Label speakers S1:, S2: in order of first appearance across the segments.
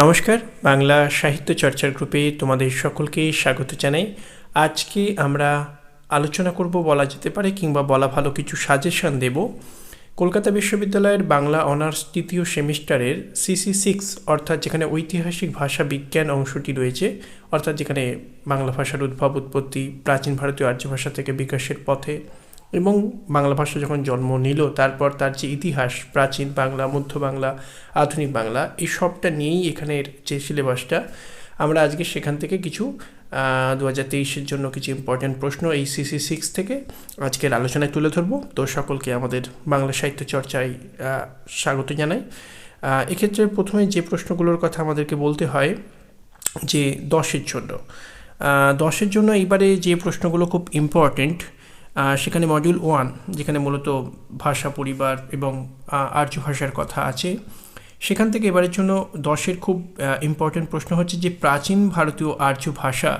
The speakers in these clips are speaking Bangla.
S1: নমস্কার, বাংলা সাহিত্য চর্চার গ্রুপে তোমাদের সকলকে স্বাগত জানাই। আজকে আমরা আলোচনা করব, বলা যেতে পারে, কিংবা বলা ভালো কিছু সাজেশন দেব। কলকাতা বিশ্ববিদ্যালয়ের বাংলা অনার্স তৃতীয় সেমিস্টারের সিসি সিক্স অর্থাৎ যেখানে ঐতিহাসিক ভাষা বিজ্ঞান অংশটি রয়েছে, অর্থাৎ যেখানে বাংলা ভাষার উদ্ভব, উৎপত্তি, প্রাচীন ভারতীয় আর্য ভাষা থেকে বিকাশের পথে এবং বাংলা ভাষা যখন জন্ম নিল, তারপর তার যে ইতিহাস, প্রাচীন বাংলা, মধ্য বাংলা, আধুনিক বাংলা, এই সবটা নিয়েই এখানের যে সিলেবাসটা, আমরা আজকে সেখান থেকে কিছু দু হাজার তেইশের জন্য কিছু ইম্পর্ট্যান্ট প্রশ্ন এই সিসি সিক্স থেকে আজকের আলোচনায় তুলে ধরবো। তো সকলকে আমাদের বাংলা সাহিত্য চর্চায় স্বাগত জানাই। এক্ষেত্রে প্রথমে যে প্রশ্নগুলোর কথা আমাদেরকে বলতে হয়, যে দশের জন্য। দশের জন্য এইবারে যে প্রশ্নগুলো খুব ইম্পর্টেন্ট সেখানে মডিউল ওয়ান যেখানে মূলত ভাষা, পরিবার এবং আর্য ভাষার কথা আছে। সেখান থেকে এবারের জন্য দশের খুব ইম্পর্টেন্ট প্রশ্ন হচ্ছে যে, প্রাচীন ভারতীয় আর্য ভাষা,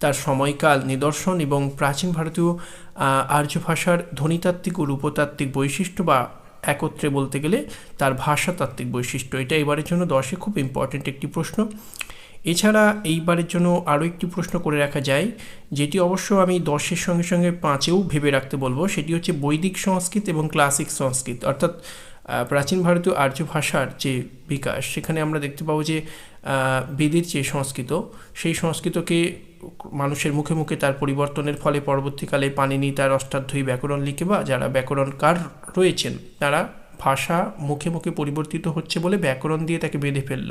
S1: তার সময়কাল নিদর্শন এবং প্রাচীন ভারতীয় আর্য ভাষার ধ্বনিতাত্ত্বিক ও রূপতাত্ত্বিক বৈশিষ্ট্য বা একত্রে বলতে গেলে তার ভাষাতাত্ত্বিক বৈশিষ্ট্য। এটা এবারের জন্য দশে খুব ইম্পর্টেন্ট একটি প্রশ্ন। এছাড়া এইবারের জন্য আরও একটি প্রশ্ন করে রাখা যায়, যেটি অবশ্য আমি দশের সঙ্গে সঙ্গে পাঁচেও ভেবে রাখতে বলব, সেটি হচ্ছে বৈদিক সংস্কৃত এবং ক্লাসিক সংস্কৃত। অর্থাৎ প্রাচীন ভারতীয় আর্য ভাষার যে বিকাশ, সেখানে আমরা দেখতে পাবো যে বেদের যে সংস্কৃত, সেই সংস্কৃতকে মানুষের মুখে মুখে তার পরিবর্তনের ফলে পরবর্তীকালে পানিনি তার অষ্টাধ্যায়ী ব্যাকরণ লিখে বা যারা ব্যাকরণকার রয়েছেন, তারা ভাষা মুখে মুখে পরিবর্তিত হচ্ছে বলে ব্যাকরণ দিয়ে তাকে বেঁধে ফেলল।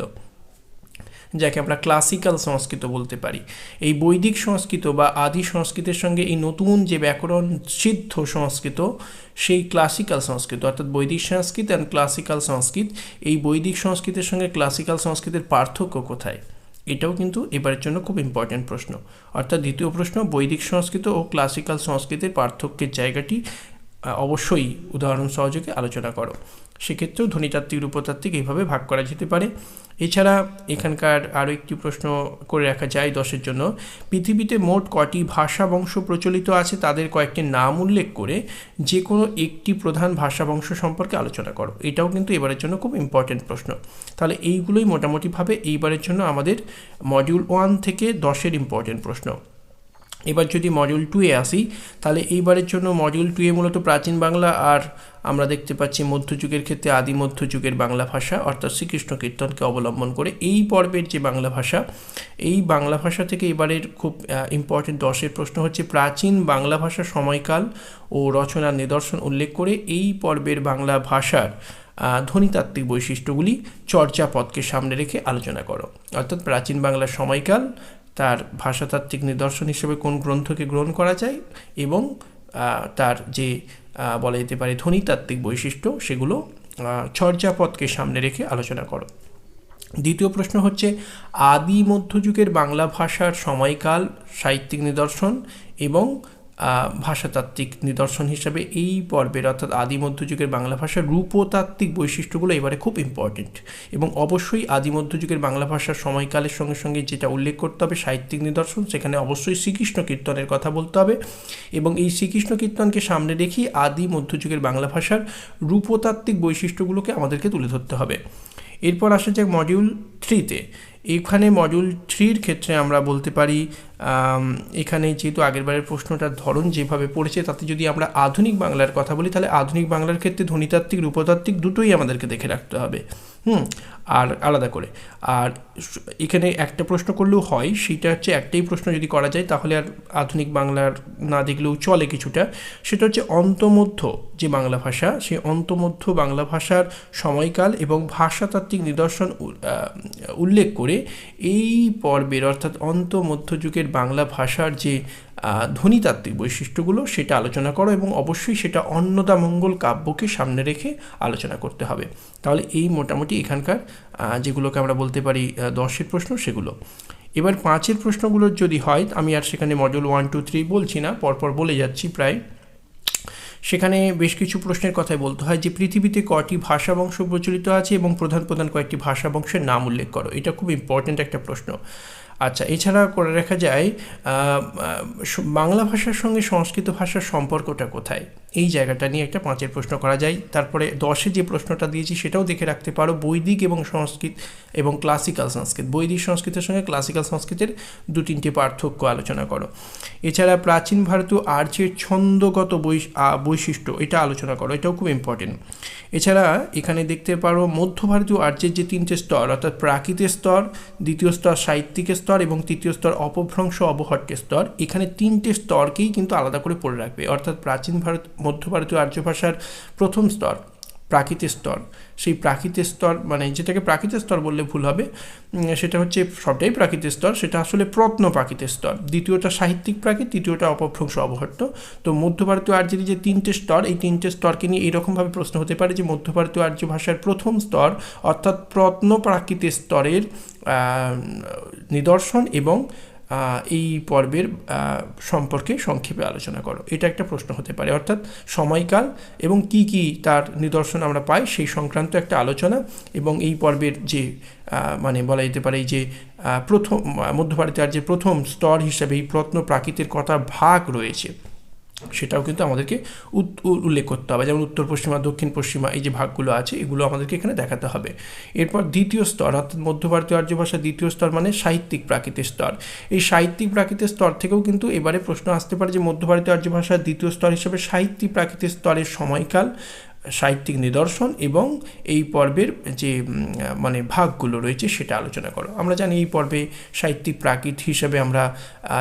S1: যাকে আমরা ক্লাসিক্যাল সংস্কৃত বলতে পারি। এই বৈদিক সংস্কৃত বা আদি সংস্কৃতের সঙ্গে এই নতুন যে ব্যাকরণ সিদ্ধ সংস্কৃত, সেই ক্লাসিক্যাল সংস্কৃত, অর্থাৎ বৈদিক সংস্কৃত অ্যান্ড ক্লাসিক্যাল সংস্কৃত, এই বৈদিক সংস্কৃতের সঙ্গে ক্লাসিক্যাল সংস্কৃতের পার্থক্য কোথায়? এটাও কিন্তু এবারের জন্য খুব ইম্পর্ট্যান্ট প্রশ্ন। অর্থাৎ দ্বিতীয় প্রশ্ন, বৈদিক সংস্কৃত ও ক্লাসিক্যাল সংস্কৃতের পার্থক্যের জায়গাটি অবশ্যই উদাহরণ সহযোগে আলোচনা করো। সেক্ষেত্রেও ধ্বনিতাত্ত্বিক, রূপতাত্ত্বিক এইভাবে ভাগ করা যেতে পারে। এছাড়া এখানকার আরও একটি প্রশ্ন করে রাখা যায় দশের জন্য। পৃথিবীতে মোট কটি ভাষা বংশ প্রচলিত আছে তাদের কয়েকটি নাম উল্লেখ করে যে কোনো একটি প্রধান ভাষা বংশ সম্পর্কে আলোচনা করো। এটাও কিন্তু এবারের জন্য খুব ইম্পর্টেন্ট প্রশ্ন। তাহলে এইগুলোই মোটামুটিভাবে এইবারের জন্য আমাদের মডিউল ওয়ান থেকে দশের ইম্পর্টেন্ট প্রশ্ন। এবার যদি মডিউল টুয়ে আসি, তাহলে এইবারের জন্য মডিউল টুয়ে মূলত প্রাচীন বাংলা আর আমরা দেখতে পাচ্ছি মধ্যযুগের ক্ষেত্রে আদি মধ্যযুগের বাংলা ভাষা, অর্থাৎ শ্রীকৃষ্ণ কীর্তনকে অবলম্বন করে এই পর্বের যে বাংলা ভাষা, এই বাংলা ভাষা থেকে এবারের খুব ইম্পর্টেন্ট দশের প্রশ্ন হচ্ছে প্রাচীন বাংলা ভাষার সময়কাল ও রচনার নিদর্শন উল্লেখ করে এই পর্বের বাংলা ভাষার ধ্বনিতাত্ত্বিক বৈশিষ্ট্যগুলি চর্যাপদকে সামনে রেখে আলোচনা করো। অর্থাৎ প্রাচীন বাংলার সময়কাল তার ভাষাতাত্ত্বিক নিদর্শন হিসেবে কোন গ্রন্থকে গ্রহণ করা যায় এবং তার যে বলা যেতে পারে ধ্বনিতাত্ত্বিক বৈশিষ্ট্য সেগুলো চর্যাপদকে সামনে রেখে আলোচনা করো। দ্বিতীয় প্রশ্ন হচ্ছে, আদি মধ্যযুগের বাংলা ভাষার সময়কাল, সাহিত্যিক নিদর্শন এবং ভাষাতাত্ত্বিক নিদর্শন হিসাবে এই পর্বের অর্থাৎ আদি মধ্যযুগের বাংলা ভাষার রূপতাত্ত্বিক বৈশিষ্ট্যগুলো এবারে খুব ইম্পর্টেন্ট এবং অবশ্যই আদি মধ্যযুগের বাংলা ভাষার সময়কালের সঙ্গে সঙ্গে যেটা উল্লেখ করতে হবে সাহিত্যিক নিদর্শন, সেখানে অবশ্যই শ্রীকৃষ্ণ কীর্তনের কথা বলতে হবে এবং এই শ্রীকৃষ্ণ কীর্তনকে সামনে রেখেই আদি মধ্যযুগের বাংলা ভাষার রূপতাত্ত্বিক বৈশিষ্ট্যগুলোকে আমাদেরকে তুলে ধরতে হবে। এরপর আসা যাক মডিউল থ্রিতে এখানে মডিউল থ্রির ক্ষেত্রে আমরা বলতে পারি এখানে যেহেতু আগেরবারের প্রশ্নটার ধরন যেভাবে পড়েছে, তাতে যদি আমরা আধুনিক বাংলার কথা বলি, তাহলে আধুনিক বাংলার ক্ষেত্রে ধ্বনিতাত্ত্বিক, রূপতাত্ত্বিক দুটোই আমাদেরকে দেখে রাখতে হবে। হুম আর আলাদা করে। আর এখানে একটা প্রশ্ন করলেও হয়, সেটা হচ্ছে একটাই প্রশ্ন যদি করা যায়, তাহলে আর আধুনিক বাংলার না দেখলেও চলে কিছুটা। সেটা হচ্ছে অন্তমধ্য যে বাংলা ভাষা, সেই অন্তমধ্য বাংলা ভাষার সময়কাল এবং ভাষাতাত্ত্বিক নিদর্শন উল্লেখ করে এই পর্বের, অর্থাৎ অন্ত মধ্যযুগের বাংলা ভাষার যে ধ্বনিতাত্ত্বিক বৈশিষ্ট্যগুলো, সেটা আলোচনা করো এবং অবশ্যই সেটা অন্নদামঙ্গল কাব্যকে সামনে রেখে আলোচনা করতে হবে। তাহলে এই মোটামুটি এখানকার যেগুলোকে আমরা বলতে পারি দশের প্রশ্ন, সেগুলো। এবার পাঁচের প্রশ্নগুলো যদি হয়, আমি আর সেখানে মডেল ওয়ান টু থ্রি বলছি না, পরপর বলে যাচ্ছি প্রায়। সেখানে বেশ কিছু প্রশ্নের কথাই বলতে হয় যে, পৃথিবীতে কটি ভাষা বংশ প্রচলিত আছে এবং প্রধান প্রধান কয়েকটি ভাষা বংশের নাম উল্লেখ করো? এটা খুব ইম্পর্ট্যান্ট একটা প্রশ্ন। আচ্ছা এছাড়া করে রাখা যায় বাংলা ভাষার সঙ্গে সংস্কৃত ভাষার সম্পর্কটা কোথায়? এই জায়গাটা নিয়ে একটা পাঁচের প্রশ্ন করা যায়। তারপরে দশে যে প্রশ্নটা দিয়েছি সেটাও দেখে রাখতে পারো। বৈদিক এবং সংস্কৃত এবং ক্লাসিক্যাল সংস্কৃত। বৈদিক সংস্কৃতের সঙ্গে ক্লাসিক্যাল সংস্কৃতের দু তিনটে পার্থক্য আলোচনা করো। এছাড়া প্রাচীন ভারতীয় আর্যের ছন্দগত বৈশিষ্ট্য এটা আলোচনা করো, এটাও খুব ইম্পর্টেন্ট এছাড়া এখানে দেখতে পারো মধ্য ভারতীয় আর্যের যে তিনটে স্তর, অর্থাৎ প্রাকৃতিক স্তর, দ্বিতীয় স্তর সাহিত্যিক স্তর এবং তৃতীয় স্তর অপভ্রংশ অবহট্টের স্তর, এখানে তিনটে স্তরকেই কিন্তু আলাদা করে পড়ে রাখবে। অর্থাৎ প্রাচীন ভারত মধ্য ভারতীয় আর্য ভাষার প্রথম স্তর, প্রাকৃতিক স্তর। সেই প্রাকৃতিক স্তর মানে যেটাকে প্রাকৃতিক স্তর বললে ভুল হবে সেটা হচ্ছে সবটাই প্রাকৃতিক স্তর, সেটা আসলে প্রত্ন প্রাকৃতিক স্তর। দ্বিতীয়টা সাহিত্যিক প্রাকৃত, তৃতীয়টা অপভ্রংশ অবহট্ট। তো মধ্য ভারতীয় আর্যের যে তিনটে স্তর, এই তিনটে স্তরকে নিয়ে এইরকমভাবে প্রশ্ন হতে পারে যে মধ্য ভারতীয় আর্য ভাষার প্রথম স্তর অর্থাৎ প্রত্ন প্রাকৃতিক স্তরের নিদর্শন এবং এই পর্বের সম্পর্কে সংক্ষেপে আলোচনা করো। এটা একটা প্রশ্ন হতে পারে। অর্থাৎ সময়কাল এবং কি কি তার নিদর্শন আমরা পাই, সেই সংক্রান্ত একটা আলোচনা এবং এই পর্বের যে মানে বলা যেতে পারে যে প্রথম মধ্য ভারতে আর যে প্রথম স্তর হিসাবে এই প্রত্ন প্রাকৃতির কথা ভাগ রয়েছে। সেটাও কিন্তু আমাদেরকে উল্লেখ করতে হবে। যেমন উত্তর পশ্চিমা, দক্ষিণ পশ্চিমা এই যে ভাগগুলো আছে, এগুলো আমাদেরকে এখানে দেখাতে হবে। এরপর দ্বিতীয় স্তর, অর্থাৎ মধ্য ভারতীয় আর্য ভাষা দ্বিতীয় স্তর মানে সাহিত্যিক প্রাকৃতিক স্তর। এই সাহিত্যিক প্রাকৃতিক স্তর থেকেও কিন্তু এবারে প্রশ্ন আসতে পারে যে মধ্য ভারতীয় আর্য ভাষার দ্বিতীয় স্তর হিসেবে সাহিত্যিক প্রাকৃতিক স্তরের সময়কাল সাহিত্যিক নিদর্শন এবং এই পর্বের যে মানে ভাগগুলো রয়েছে সেটা আলোচনা করো। আমরা জানি এই পর্বে সাহিত্যিক প্রাকৃত হিসেবে আমরা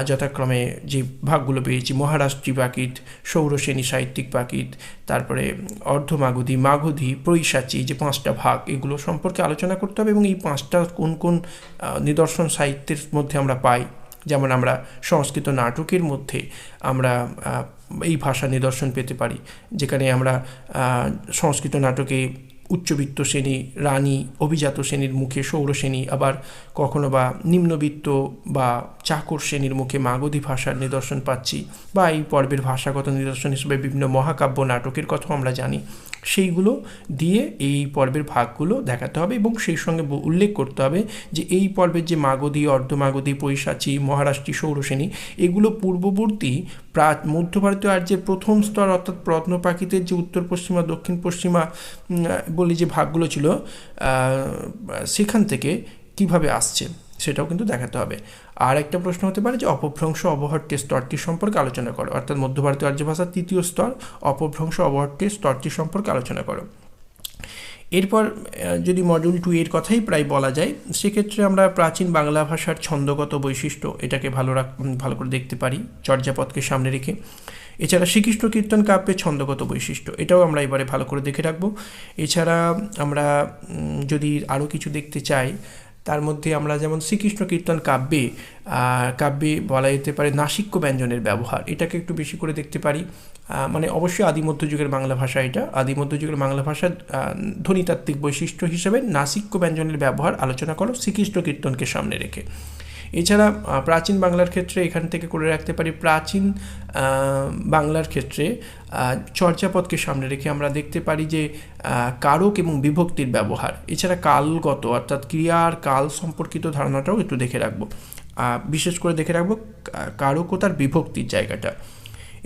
S1: যথাক্রমে যে ভাগগুলো পেয়েছি, মহারাষ্ট্রী প্রাকৃত সৌরসেনী সাহিত্যিক প্রাকৃত, তারপরে অর্ধমাগধী, মাগধী প্রৈশাচী যে পাঁচটা ভাগ, এগুলো সম্পর্কে আলোচনা করতে হবে এবং এই পাঁচটা কোন কোন নিদর্শন সাহিত্যের মধ্যে আমরা পাই যেমন আমরা সংস্কৃত নাটকের মধ্যে আমরা এই ভাষা নিদর্শন পেতে পারি। যেখানে আমরা সংস্কৃত নাটকে উচ্চবিত্ত শ্রেণি, রানী, অভিজাত শ্রেণির মুখে সৌরশ্রেণী আবার কখনো বা নিম্নবিত্ত বা চাকর শ্রেণির মুখে মাগধী ভাষার নিদর্শন পাচ্ছি, বা এই পর্বের ভাষাগত নিদর্শন হিসেবে বিভিন্ন মহাকাব্য নাটকের কথাও আমরা জানি। সেইগুলো দিয়ে এই পর্বের ভাগগুলো দেখাতে হবে এবং সেই সঙ্গে উল্লেখ করতে হবে যে এই পর্বের যে মাগধী, অর্ধমাগধী, পৈশাচী, মহারাষ্ট্রী সৌরসেনী এগুলো পূর্ববর্তী প্রা মধ্য ভারতীয় আর্যের প্রথম স্তর অর্থাৎ প্রত্নপ্রাকৃতের যে উত্তর পশ্চিমা, দক্ষিণ পশ্চিমা বলি যে ভাগগুলো ছিল সেখান থেকে কীভাবে আসছে। সেটাও কিন্তু দেখাতে হবে। আর একটা প্রশ্ন হতে পারে যে, অপভ্রংশ অবহট্টের স্তরটি সম্পর্কে আলোচনা করো। অর্থাৎ মধ্য ভারতীয় আর্য ভাষার তৃতীয় স্তর, অপভ্রংশ অবহট্টের স্তরটি সম্পর্কে আলোচনা করো। এরপর যদি মডিউল টু এর কথাই প্রায় বলা যায়, সেক্ষেত্রে আমরা প্রাচীন বাংলা ভাষার ছন্দগত বৈশিষ্ট্য এটাকে ভালো রাখ, ভালো করে দেখতে পারি, চর্যাপদকে সামনে রেখে। এছাড়া শ্রীকৃষ্ণ কীর্তন কাব্যের ছন্দগত বৈশিষ্ট্য, এটাও আমরা এবারে ভালো করে দেখে রাখব। এছাড়া আমরা যদি আরও কিছু দেখতে চাই তার মধ্যে আমরা যেমন শ্রীকৃষ্ণ কীর্তন কাব্যে কাব্যে বলা যেতে পারে নাসিক্য ব্যঞ্জনের ব্যবহার। এটাকে একটু বেশি করে দেখতে পারি। মানে অবশ্যই আদি মধ্যযুগের বাংলা ভাষা এটা। আদি মধ্যযুগের বাংলা ভাষার ধ্বনিতাত্ত্বিক বৈশিষ্ট্য হিসেবে নাসিক্য ব্যঞ্জনের ব্যবহার আলোচনা করো শ্রীকৃষ্ণ কীর্তনকে সামনে রেখে। এছাড়া প্রাচীন বাংলার ক্ষেত্রে এখান থেকে করে রাখতে পারি প্রাচীন বাংলার ক্ষেত্রে চর্যাপদকে সামনে রেখে আমরা দেখতে পারি যে কারক এবং বিভক্তির ব্যবহার। এছাড়া কালগত অর্থাৎ ক্রিয়ার কাল সম্পর্কিত ধারণাটাও একটু দেখে রাখব। বিশেষ করে দেখে রাখব কারক ও তার বিভক্তির জায়গাটা।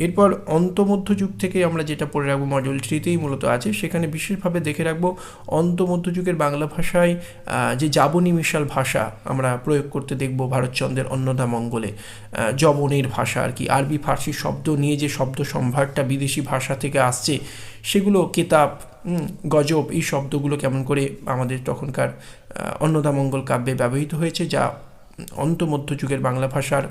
S1: এরপর অন্তমধ্যযুগ থেকে আমরা যেটা পড়ে রাখব মডিউল থ্রিতেই মূলত আছে, সেখানে বিশেষভাবে দেখে রাখব অন্তমধ্যযুগের বাংলা ভাষায় যে যাবনী মিশাল ভাষা আমরা প্রয়োগ করতে দেখব ভারতচন্দ্রের অন্নদা মঙ্গলে জবনের ভাষা আর কি, আরবি, ফার্সি শব্দ নিয়ে যে শব্দ সম্ভারটা বিদেশি ভাষা থেকে আসছে, সেগুলো কেতাব গজব এই শব্দগুলো কেমন করে আমাদের তখনকার অন্নদামঙ্গল কাব্যে ব্যবহৃত হয়েছে, যা অন্তমধ্যযুগের বাংলা ভাষার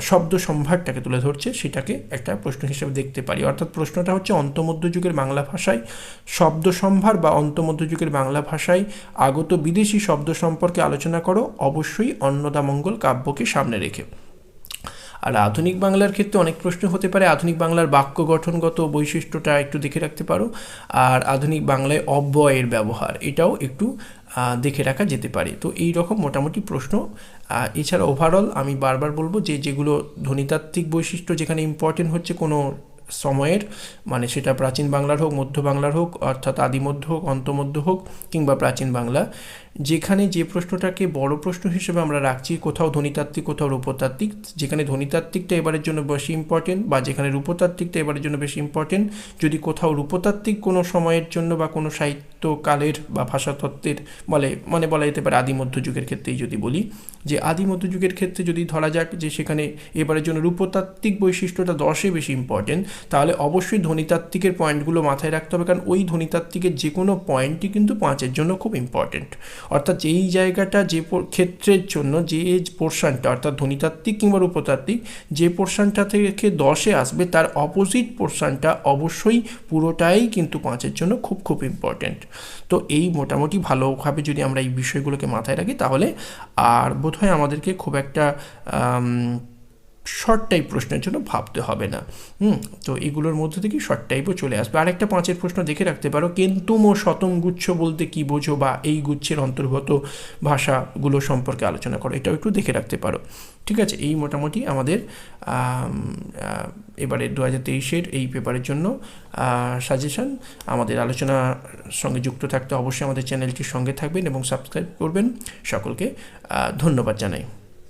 S1: শব্দ সম্ভারটাকে তুলে ধরছে, সেটাকে একটা প্রশ্ন হিসেবে দেখতে পারি। অর্থাৎ প্রশ্নটা হচ্ছে অন্তমধ্যযুগের বাংলা ভাষায় শব্দ সম্ভার বা অন্তমধ্যযুগের বাংলা ভাষায় আগত বিদেশি শব্দ সম্পর্কে আলোচনা করো, অবশ্যই অন্নদামঙ্গল কাব্যকে সামনে রেখে। আর আধুনিক বাংলার ক্ষেত্রে অনেক প্রশ্ন হতে পারে, আধুনিক বাংলার বাক্য গঠনগত বৈশিষ্ট্যটা একটু দেখে রাখতে পারো, আর আধুনিক বাংলায় অব্যয়ের ব্যবহার, এটাও একটু দেখে রাখা যেতে পারে। তো এই রকম মোটামুটি প্রশ্ন এছাড়া ওভারঅল আমি বারবার বলব যে, যেগুলো ধ্বনিতাত্ত্বিক বৈশিষ্ট্য যেখানে ইম্পর্টেন্ট হচ্ছে কোনো সময়ের মানে সেটা প্রাচীন বাংলার হোক, মধ্য বাংলার হোক, অর্থাৎ আদিমধ্য হোক, অন্তমধ্য হোক, কিংবা প্রাচীন বাংলা যেখানে যে প্রশ্নটাকে বড় প্রশ্ন হিসেবে আমরা রাখছি, কোথাও ধ্বনিতাত্ত্বিক, কোথাও রূপতাত্ত্বিক, যেখানে ধ্বনিতাত্ত্বিকটা এবারের জন্য বেশি ইম্পর্টেন্ট বা যেখানে রূপতাত্ত্বিকটা এবারের জন্য বেশি ইম্পর্টেন্ট যদি কোথাও রূপতাত্ত্বিক কোনো সময়ের জন্য বা কোনো সাহিত্যকালের বা ভাষাতত্ত্বের বলে মানে বলা যেতে পারে আদি মধ্যযুগের ক্ষেত্রেই যদি বলি, যে আদি মধ্যযুগের ক্ষেত্রে যদি ধরা যাক যে সেখানে এবারের জন্য রূপতাত্ত্বিক বৈশিষ্ট্যটা দশে বেশি ইম্পর্টেন্ট তাহলে অবশ্যই ধ্বনিতাত্ত্বিকের পয়েন্টগুলো মাথায় রাখতে হবে, কারণ ওই ধ্বনিতাত্ত্বিকের যে কোনো পয়েন্টই কিন্তু পাঁচের জন্য খুব ইম্পর্টেন্ট অর্থাৎ এই জায়গাটা যে ক্ষেত্রের জন্য যে পোর্শনটা অর্থাৎ ধ্বনিতাত্ত্বিক কিংবা রূপতাত্ত্বিক, যে পোর্শনটা থেকে দশে আসবে, তার অপোজিট পোর্শনটা অবশ্যই পুরোটাই কিন্তু পাঁচের জন্য খুব খুব ইম্পর্টেন্ট তো এই মোটামুটি ভালোভাবে যদি আমরা এই বিষয়গুলোকে মাথায় রাখি, তাহলে আর বোধহয় আমাদেরকে খুব একটা শর্ট টাইপ প্রশ্নের জন্য ভাবতে হবে না। হুম, তো এগুলোর মধ্যে থেকে শর্ট টাইপও চলে আসবে। আরেকটা পাঁচের প্রশ্ন দেখে রাখতে পারো কেন্তুম ও শতম গুচ্ছ বলতে কি বোঝো বা এই গুচ্ছের অন্তর্গত ভাষাগুলো সম্পর্কে আলোচনা করো, এটাও একটু দেখে রাখতে পারো। ঠিক আছে, এই মোটামুটি আমাদের এবারে দু হাজার তেইশের এই পেপারের জন্য সাজেশন আমাদের আলোচনার সঙ্গে যুক্ত থাকতে অবশ্যই আমাদের চ্যানেলটির সঙ্গে থাকবেন এবং সাবস্ক্রাইব করবেন। সকলকে ধন্যবাদ জানাই।